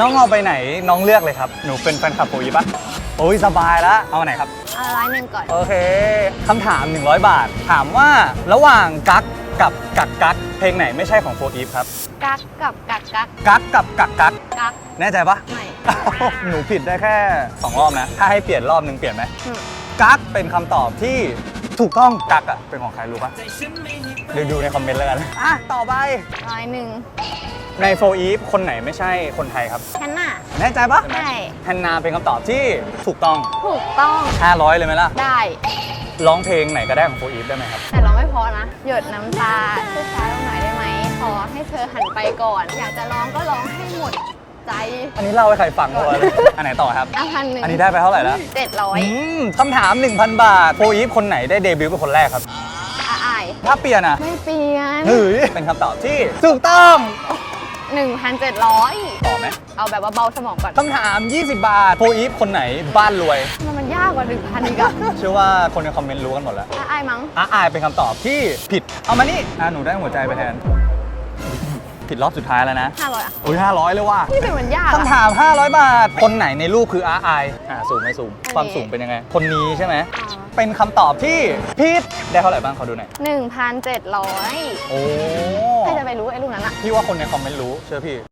น้องเอาไปไหนน้องเลือกเลยครับ หนูเป็นแฟนคลับโฟอีฟปะโอ้ยสบายแล้วเอาอันไหนครับ เอาร้อยหนึ่งก่อน โอเคคำถาม 100 บาท ถามว่าระหว่างกักกับกักกักเพลงไหนไม่ใช่ของโฟอีฟครับ กักกับกักกักกักกับกักกักกักแน่ใจปะ ไม่ หนูผิดได้แค่ 2 รอบนะ ถ้าให้เปลี่ยนรอบหนึ่งเปลี่ยนไหม อืมกักเป็นคำตอบที่ถูกต้องกักอะเป็นของใครรู้ปะเดี๋ยวดูในคอมเมนต์แล้วกันอะต่อไปร้อยหนึ่ง ในโฟอีฟคนไหนไม่ใช่คนไทยครับแค่น่ะ แน่ใจปะได้แฮนนาเป็นคำตอบที่ถูกต้อง ถูกต้อง500 เลยไหมล่ะ ได้ ร้องเพลงไหนก็ได้ของโฟอีฟได้ไหมครับ แต่เราไม่พอนะ หยดน้ำตาช่วยช้าลงหน่อยได้ไหมขอให้เธอหันไปก่อน อยากจะร้องก็ร้องให้หมดใจ อันนี้เล่าให้ใครฟังก่อนเลยอันไหนต่อครับ อะพันหนึ่งอันนี้ได้ไปเท่าไหร่แล้วเจ็ดร้อยอืมคำถาม 1,000 บาทโฟอีฟคนไหนได้เดบิวต์เป็นคนแรกครับอาย ถ้าเปลี่ยนอะ ไม่เปลี่ยน เฮ้ย เป็นคำตอบที่ถูกต้องหนึ่งพันเจ็ดร้อ ยตอบไหมเอาแบบว่าเบาสมองก่อน คำถาม 20 บาท โฟอีฟคนไหนบ้านรวย มันมันยากกว่าหนึ่งพันอีกอะเชื่อว่าคนในคอมเมนต์รู้กันหมดแล้วอายมั้ง อาอายเป็นคำตอบที่ผิด เอามานี่อะหนูได้หัวใจไปแทน ผิดรอบสุดท้ายแล้วนะห้าร้อยอะอุ้ย500 เลยว่ะนี่เป็นมันยากอะ คำถาม 500 บาท คนไหนในรูปคืออาอายอะสูงไม่สูงอันนี้ความสูงเป็นยังไง คนนี้ใช่ไหมอ่า เป็นคำตอบที่ผิดได้เท่าไหร่บ้างขอดูหน่อยหนึ่งพันเจ็ดร้อยโอ้ใครจะไปรู้ไอ้ลูกนั้นอะพี่ว่าคนในคอมเมนต์รู้เชื่อพี่